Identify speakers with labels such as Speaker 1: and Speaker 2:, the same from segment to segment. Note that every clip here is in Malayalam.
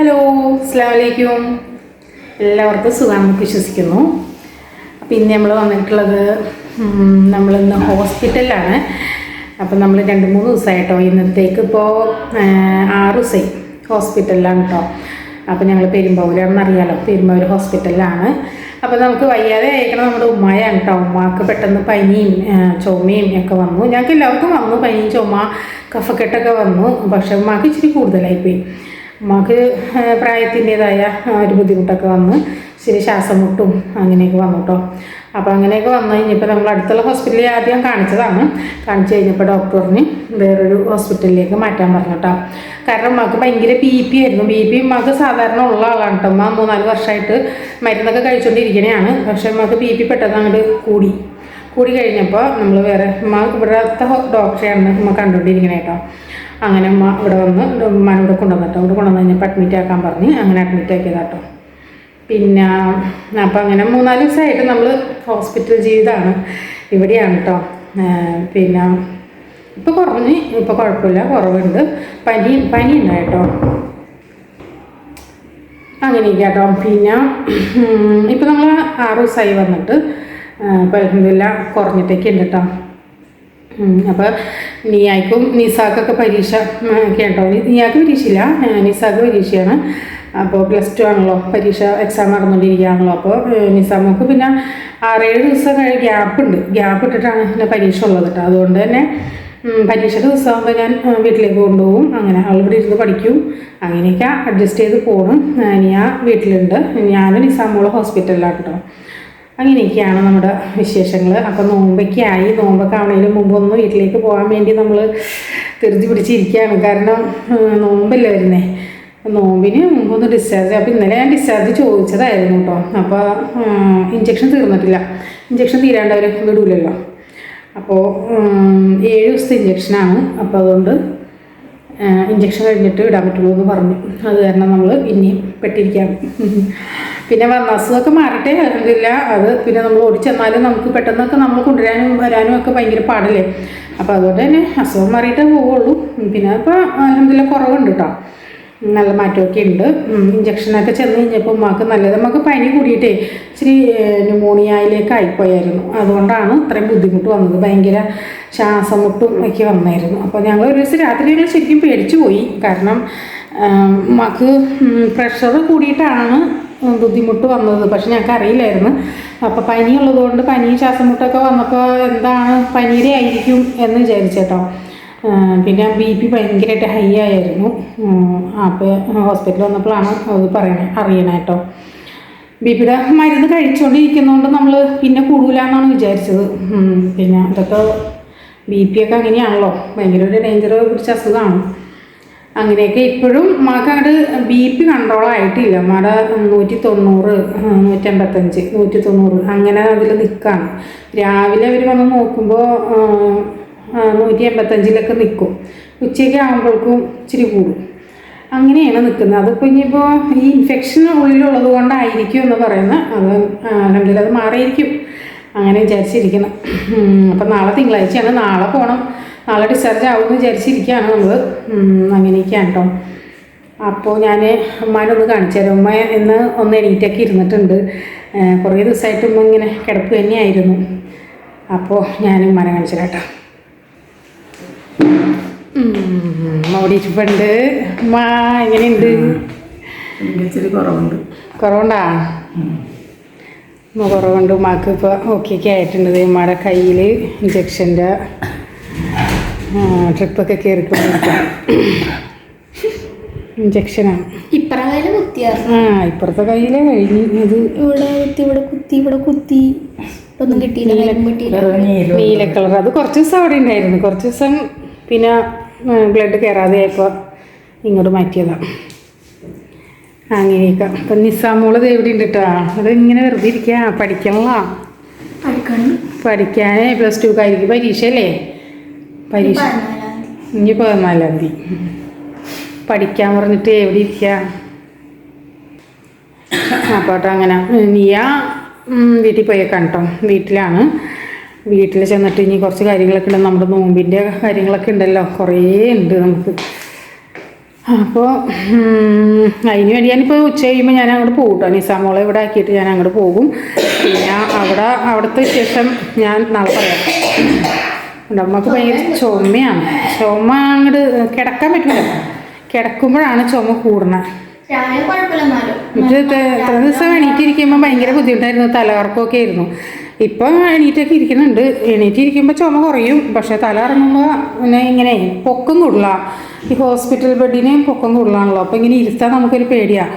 Speaker 1: ഹലോ അസ്സാം വലൈക്കും എല്ലാവർക്കും സുഖമാണെന്ന് വിശ്വസിക്കുന്നു. അപ്പം ഇന്ന് നമ്മൾ വന്നിട്ടുള്ളത് നമ്മളിന്ന് ഹോസ്പിറ്റലിലാണ്. അപ്പം നമ്മൾ രണ്ട് മൂന്ന് ദിവസമായിട്ടോ ഇന്നത്തേക്ക് ഇപ്പോൾ ആറ് ദിവസമായി ഹോസ്പിറ്റലിലാണ് കേട്ടോ അപ്പം ഞങ്ങൾ പെരുമ്പാവൂരാണെന്ന് അറിയാലോ പെരുമ്പാവൂർ ഹോസ്പിറ്റലിലാണ്. അപ്പം നമുക്ക് വയ്യാതെ അയക്കണം നമ്മുടെ ഉമ്മയാണ് കേട്ടോ ഉമ്മാക്ക് പെട്ടെന്ന് പനിയും ചുമയും ഒക്കെ വന്നു. ഞങ്ങൾക്ക് എല്ലാവർക്കും വന്നു പനിയും ചുമ കഫക്കെട്ടൊക്കെ വന്നു. പക്ഷേ ഉമ്മാക്ക് ഇച്ചിരി കൂടുതലായിപ്പോയി. ഉമ്മാക്ക് പ്രായത്തിന്റെതായ ഒരു ബുദ്ധിമുട്ടൊക്കെ വന്ന് ഇച്ചിരി ശ്വാസം മുട്ടും അങ്ങനെയൊക്കെ വന്നു കേട്ടോ അപ്പോൾ അങ്ങനെയൊക്കെ വന്നു കഴിഞ്ഞപ്പോൾ നമ്മൾ അടുത്തുള്ള ഹോസ്പിറ്റലിൽ ആദ്യം കാണിച്ചതാണ്. കാണിച്ചു കഴിഞ്ഞപ്പോൾ ഡോക്ടറിന് വേറൊരു ഹോസ്പിറ്റലിലേക്ക് മാറ്റാൻ പറഞ്ഞു കേട്ടോ കാരണം ഉമ്മക്ക് ഭയങ്കര ബി പി ആയിരുന്നു. ബി പി ഉമ്മക്ക് സാധാരണ ഉള്ള ആളാണ് കേട്ടോ ഉമ്മ മൂന്നാൽ വർഷമായിട്ട് മരുന്നൊക്കെ കഴിച്ചുകൊണ്ടിരിക്കണതാണ് പക്ഷേ ഉമ്മക്ക് ബി പി പെട്ടെന്ന് അങ്ങോട്ട് കൂടി. കൂടി കഴിഞ്ഞപ്പോൾ നമ്മൾ വേറെ ഉമ്മ ഇവിടുത്തെ ഡോക്ടറെയാണ് ഉമ്മ കണ്ടുകൊണ്ടിരിക്കണേ കേട്ടോ അങ്ങനെ അമ്മ ഇവിടെ വന്ന് ഉമ്മാനെ ഇവിടെ കൊണ്ടുവന്നിട്ടോ ഇവിടെ കൊണ്ടുവന്ന് കഴിഞ്ഞപ്പോൾ അഡ്മിറ്റ് ആക്കാൻ പറഞ്ഞ് അങ്ങനെ അഡ്മിറ്റ് ആക്കിയതാട്ടോ പിന്നെ അപ്പം അങ്ങനെ മൂന്നാൽ ദിവസമായിട്ട് നമ്മൾ ഹോസ്പിറ്റൽ ജീവിതമാണ്. ഇവിടെയാണ് കേട്ടോ. പിന്നെ ഇപ്പോൾ കുറഞ്ഞ് ഇപ്പോൾ കുഴപ്പമില്ല കുറവുണ്ട്. പനി പനി ഉണ്ടായിട്ടോ അങ്ങനെയൊക്കെ കേട്ടോ. പിന്നെ ഇപ്പോൾ നമ്മൾ ആറ് ദിവസമായി വന്നിട്ട് ഇപ്പം അലഹമില്ല കുറഞ്ഞിട്ടൊക്കെ ഉണ്ട് കേട്ടോ. അപ്പോൾ നീയായിക്കും നിസാക്കൊക്കെ പരീക്ഷ കേട്ടോ. നീയാക്ക് പരീക്ഷയില്ല? നിസാക്ക് പരീക്ഷയാണ്. അപ്പോൾ പ്ലസ് ടു ആണല്ലോ. പരീക്ഷ എക്സാം നടന്നുകൊണ്ടിരിക്കുകയാണല്ലോ. അപ്പോൾ നിസാമോക്ക് പിന്നെ ആറേഴ് ദിവസം കഴിഞ്ഞ് ഗ്യാപ്പ് ഉണ്ട്. ഗ്യാപ്പ് ഇട്ടിട്ടാണ് പിന്നെ പരീക്ഷ ഉള്ളത് കേട്ടോ. അതുകൊണ്ട് തന്നെ പരീക്ഷയുടെ ദിവസം ദിവസമാകുമ്പോൾ ഞാൻ വീട്ടിലേക്ക് കൊണ്ടുപോകും. അങ്ങനെ അവൾ ഇവിടെ ഇരുന്ന് പഠിക്കും. അങ്ങനെയൊക്കെ അഡ്ജസ്റ്റ് ചെയ്ത് പോകണം ഞാൻ വീട്ടിലുണ്ട്. ഞാനും നിസാമോൾ ഹോസ്പിറ്റലിലാണ് കേട്ടോ. അങ്ങനെയൊക്കെയാണ് നമ്മുടെ വിശേഷങ്ങൾ അപ്പം നോമ്പൊക്കെയായി. നോമ്പൊക്കെ ആവണതിന് മുമ്പ് ഒന്ന് വീട്ടിലേക്ക് പോകാൻ വേണ്ടി നമ്മൾ തിരിച്ചു പിടിച്ചിരിക്കുകയാണ്. കാരണം നോമ്പല്ല വരുന്നേ? നോമ്പിന് മുമ്പ് ഒന്ന് ഡിസ്ചാർജ് അപ്പോൾ ഇന്നലെ ഞാൻ ഡിസ്ചാർജ് ചോദിച്ചതായിരുന്നു കേട്ടോ. അപ്പോൾ ഇഞ്ചക്ഷൻ തീർന്നിട്ടില്ല. ഇഞ്ചക്ഷൻ തീരാണ്ട് അവർ വിടൂലല്ലോ അപ്പോൾ ഏഴ് ദിവസത്തെ ഇഞ്ചക്ഷനാണ് അപ്പോൾ അതുകൊണ്ട് ഇഞ്ചക്ഷൻ കഴിഞ്ഞിട്ട് ഇടാൻ പറ്റുള്ളൂ എന്ന് പറഞ്ഞു. അത് കാരണം നമ്മൾ പിന്നെയും പെട്ടിരിക്കാം പിന്നെ വന്ന അസുഖമൊക്കെ മാറട്ടെ അതില്ല അത് പിന്നെ നമ്മൾ ഓടിച്ചെന്നാലും നമുക്ക് പെട്ടെന്നൊക്കെ നമ്മൾ കൊണ്ടുവരാനും വരാനും ഒക്കെ ഭയങ്കര പാടല്ലേ? അപ്പോൾ അതുകൊണ്ട് തന്നെ അസുഖം മാറിയിട്ടേ പോവുള്ളൂ. പിന്നെ അപ്പോൾ അലഹമില്ല കുറവുണ്ട് കേട്ടോ നല്ല മാറ്റമൊക്കെ ഉണ്ട്. ഇഞ്ചക്ഷനൊക്കെ ചെന്ന് കഴിഞ്ഞപ്പോൾ ഉമ്മാക്ക് നല്ലത് നമുക്ക് പനി കൂടിയിട്ടേ ഇച്ചിരി ന്യൂമോണിയയിലേക്ക് ആയിപ്പോയായിരുന്നു. അതുകൊണ്ടാണ് ഇത്രയും ബുദ്ധിമുട്ട് വന്നത്. ഭയങ്കര ശ്വാസം മുട്ടും ഒക്കെ വന്നായിരുന്നു. അപ്പോൾ ഞങ്ങൾ ഒരു ദിവസം രാത്രി ഞങ്ങൾ ശരിക്കും പേടിച്ചു പോയി. കാരണം ഉമ്മാക്ക് പ്രഷർ കൂടിയിട്ടാണ് ബുദ്ധിമുട്ട് വന്നത്. പക്ഷെ ഞങ്ങൾക്ക് അറിയില്ലായിരുന്നു. അപ്പോൾ പനി ശ്വാസമുട്ടൊക്കെ വന്നപ്പോൾ എന്താണ് പനിയുടെ ആയിരിക്കും എന്ന് വിചാരിച്ചേട്ടോ പിന്നെ ബി പി ഭയങ്കരമായിട്ട് ഹൈ ആയിരുന്നു. അപ്പോൾ ഹോസ്പിറ്റലിൽ വന്നപ്പോഴാണ് അത് പറയണേ അറിയണേ കേട്ടോ ബി പിയുടെ മരുന്ന് കഴിച്ചുകൊണ്ടിരിക്കുന്നതുകൊണ്ട് നമ്മൾ പിന്നെ കൂടൂലെന്നാണ് വിചാരിച്ചത്. പിന്നെ ഇതൊക്കെ ബി പി ഒക്കെ അങ്ങനെയാണല്ലോ. ഭയങ്കര ഒരു ഡേഞ്ചർ പിടിച്ച അസുഖമാണ് അങ്ങനെയൊക്കെ ഇപ്പോഴും ഉമ്മാക്ക് അങ്ങോട്ട് ബി പി കൺട്രോൾ ആയിട്ടില്ല. ഉമ്മയുടെ നൂറ്റി തൊണ്ണൂറ് നൂറ്റമ്പത്തഞ്ച് നൂറ്റി തൊണ്ണൂറ് അങ്ങനെ അതിൽ നിൽക്കുകയാണ് രാവിലെ അവർ വന്ന് നോക്കുമ്പോൾ നൂറ്റി എൺപത്തഞ്ചിലൊക്കെ നിൽക്കും ഉച്ചയ്ക്ക് ആകുമ്പോഴേക്കും ഇച്ചിരി കൂടും. അങ്ങനെയാണ് നിൽക്കുന്നത് അതിപ്പോൾ ഇനിയിപ്പോൾ ഈ ഇൻഫെക്ഷൻ ഉള്ളിലുള്ളത് കൊണ്ടായിരിക്കും എന്ന് പറയുന്നത് അത് അല്ലെങ്കിൽ അത് മാറിയിരിക്കും. അങ്ങനെ വിചാരിച്ചിരിക്കണം. അപ്പം നാളെ തിങ്കളാഴ്ചയാണ്. നാളെ പോകണം നാളെ ഡിസ്ചാർജ് ആവുമെന്ന് വിചാരിച്ചിരിക്കുകയാണ് നമ്മൾ അങ്ങനെയൊക്കെയാണ് കേട്ടോ അപ്പോൾ ഞാൻ ഉമ്മാനൊന്ന് കാണിച്ചു തരാം. ഉമ്മ ഇന്ന് ഒന്ന് എണീറ്റൊക്കെ ഇരുന്നിട്ടുണ്ട്. കുറേ ദിവസമായിട്ട് ഉമ്മ ഇങ്ങനെ കിടപ്പ് തന്നെയായിരുന്നു. അപ്പോൾ ഞാൻ ഉമ്മാനെ കാണിച്ചു തരാം കേട്ടോ. മോടിച്ചിപ്പുണ്ട് മാ എങ്ങനെയുണ്ട്?
Speaker 2: ഇച്ചിരി കുറവുണ്ട്.
Speaker 1: കുറവുണ്ടാ? ഉമ്മ കുറവുണ്ട്. ഉമ്മാക്ക് ഇപ്പോൾ ഓക്കെ ഒക്കെ ആയിട്ടുണ്ട്. ഉമ്മയുടെ കയ്യിൽ ഇഞ്ചക്ഷന്റെ ട്രിപ്പൊക്കെ കയറിക്കൊണ്ടിരിക്കും ഇഞ്ചക്ഷനാണ്
Speaker 3: ഇപ്പറങ്ങനെ കുത്തിയായിരുന്നു
Speaker 1: ആ ഇപ്പുറത്തെ കയ്യിലെ കഴിഞ്ഞ്. ഇത്
Speaker 3: ഇവിടെ കുത്തി? ഇവിടെ കുത്തി ഇവിടെ കുത്തി. ഒന്നും കിട്ടിയില്ല
Speaker 1: നീല കളർ അത് കുറച്ച് ദിവസം അവിടെ ഉണ്ടായിരുന്നു. കുറച്ച് ദിവസം പിന്നെ ബ്ലഡ് കയറാതെ ആയപ്പോൾ ഇങ്ങോട്ട് മാറ്റിയതാണ് അങ്ങനെയൊക്കെ. അപ്പം നിസാമോൾ ദേ ഇവിടെ ഉണ്ട് കേട്ടോ അത് ഇങ്ങനെ വെറുതെ ഇരിക്കുക പഠിക്കണല്ലോ
Speaker 3: പഠിക്കാനേ
Speaker 1: പഠിക്കാൻ പ്ലസ് ടു ആയിരിക്കും പരീക്ഷ അല്ലേ പരീക്ഷ. ഇനി പതിനാലാം തീയതി. പഠിക്കാൻ പറഞ്ഞിട്ട് എവിടെ ഇരിക്കുക അപ്പോട്ടോ അങ്ങനെ നീയാ വീട്ടിൽ പോയേക്കാം കേട്ടോ വീട്ടിലാണ്. വീട്ടിൽ ചെന്നിട്ട് ഇനി കുറച്ച് കാര്യങ്ങളൊക്കെ ഉണ്ട്. നമ്മുടെ നോമ്പിന്റെ കാര്യങ്ങളൊക്കെ ഉണ്ടല്ലോ. കുറേ ഉണ്ട് നമുക്ക്. അപ്പോൾ അതിന് വേണ്ടി ഞാനിപ്പോൾ ഉച്ച കഴിയുമ്പോൾ ഞാൻ അങ്ങോട്ട് പോകും കേട്ടോ. നിസാമോളെ ഇവിടെ ആക്കിയിട്ട് ഞാൻ അങ്ങോട്ട് പോകും. പിന്നെ അവിടെ അവിടുത്തെ ശേഷം ഞാൻ നാളെ പറയാം. നമുക്ക് ഭയങ്കര ചുമയാണ്. ചുമ അങ്ങോട്ട് കിടക്കാൻ പറ്റില്ല കിടക്കുമ്പോഴാണ് ചുമ കൂടുന്നത്. ഇത് ദിവസം എണീറ്റിരിക്കുമ്പോൾ ഭയങ്കര ബുദ്ധിമുട്ടായിരുന്നു. തലകറക്കമൊക്കെ ആയിരുന്നു. ഇപ്പം എണീറ്റൊക്കെ ഇരിക്കുന്നുണ്ട്. എണീറ്റിരിക്കുമ്പോൾ ചുമ കുറയും. പക്ഷെ തല ഇറങ്ങുമ്പോൾ പിന്നെ ഇങ്ങനെ പൊക്കം കൂടുതല ഈ ഹോസ്പിറ്റൽ ബെഡിന് പൊക്കം കൂടുതലാണല്ലോ അപ്പോൾ ഇങ്ങനെ ഇരുത്താൻ നമുക്കൊരു പേടിയാണ്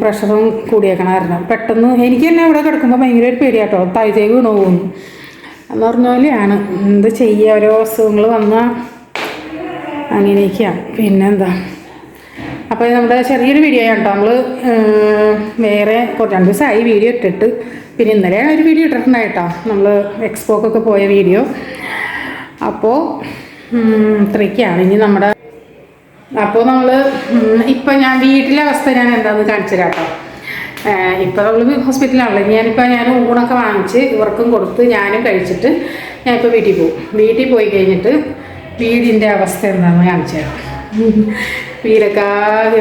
Speaker 1: പ്രഷറും കൂടിയേക്കണമായിരുന്നു പെട്ടെന്ന് എനിക്ക് തന്നെ ഇവിടെ കിടക്കുമ്പോൾ ഭയങ്കര ഒരു പേടിയാട്ടോ. താഴ്ത്തേക്ക് വീണു പോകുന്നു എന്ന് പറഞ്ഞ പോലെയാണ് എന്ത് ചെയ്യുക ഓരോ അസുഖങ്ങൾ വന്നാൽ അങ്ങനെയൊക്കെയാണ് പിന്നെന്താ? അപ്പോൾ നമ്മുടെ ചെറിയൊരു വീഡിയോ ആണ് കേട്ടോ നമ്മൾ വേറെ കുറച്ച് ദിവസമായി വീഡിയോ ഇട്ടിട്ട്. പിന്നെ ഇന്നലെയാണ് ഒരു വീഡിയോ ഇട്ടിട്ടുണ്ടായിട്ടോ നമ്മൾ എക്സ്പോക്കൊക്കെ പോയ വീഡിയോ അപ്പോൾ ഇത്രയൊക്കെയാണ്. ഇനി നമ്മുടെ അപ്പോൾ നമ്മൾ ഇപ്പം ഞാൻ വീട്ടിലെ അവസ്ഥ ഞാൻ എന്താണെന്ന് കാണിച്ചു തരാം കേട്ടോ. ഇപ്പോൾ നമ്മൾ ഹോസ്പിറ്റലാണല്ലോ ഞാനിപ്പോൾ ഞാൻ ഊണൊക്കെ വാങ്ങിച്ച് ഇവർക്കും കൊടുത്ത് ഞാനും കഴിച്ചിട്ട് ഞാനിപ്പോൾ വീട്ടിൽ പോകും. വീട്ടിൽ പോയി കഴിഞ്ഞിട്ട് വീടിന്റെ അവസ്ഥ എന്താണെന്ന് കാണിച്ചു തരാം. വീടൊക്കെ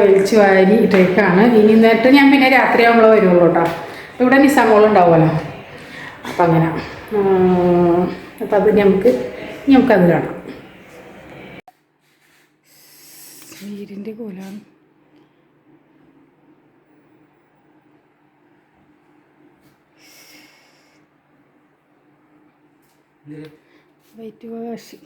Speaker 1: ഒഴിച്ച് വാരി ഇട്ടേക്കാണ്. ഇനി എന്നിട്ട് ഞാൻ പിന്നെ രാത്രി ആകുമ്പോൾ വരുള്ളൂ കേട്ടോ ഇവിടെ നിസാമോളുണ്ടാവുമല്ലോ അപ്പം അങ്ങനെ അപ്പം അത് നമുക്ക് നമുക്കത് കാണാം. വീടിന്റെ കോലാണ്. White wash.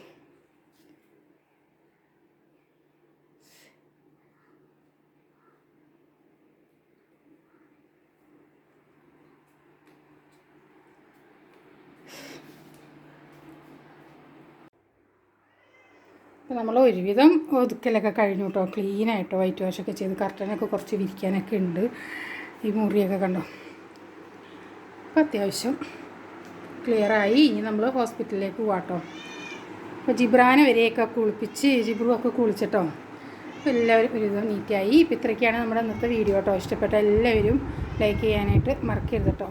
Speaker 1: അപ്പോൾ നമ്മൾ ഒരുവിധം ഒതുക്കലൊക്കെ കഴിഞ്ഞു കേട്ടോ. ക്ലീനായിട്ടോ വൈറ്റ് വാഷൊക്കെ ചെയ്ത് കർട്ടനൊക്കെ കുറച്ച് വിരിക്കാനൊക്കെ ഉണ്ട്. ഈ മുറിയൊക്കെ കണ്ടോ? അപ്പോൾ അത്യാവശ്യം ക്ലിയറായി ഇനി നമ്മൾ ഹോസ്പിറ്റലിലേക്ക് പോവാട്ടോ അപ്പോൾ ജിബ്രാനെ വരെയൊക്കെ കുളിപ്പിച്ച് ജിബ്രു ഒക്കെ കുളിച്ചിട്ടോ. അപ്പോൾ എല്ലാവരും ഒരുവിധം നീറ്റായി ഇപ്പോൾ ഇത്രയൊക്കെയാണ് നമ്മുടെ ഇന്നത്തെ വീഡിയോ കേട്ടോ. ഇഷ്ടപ്പെട്ട എല്ലാവരും ലൈക്ക് ചെയ്യാനായിട്ട് മറക്കരുത് കേട്ടോ.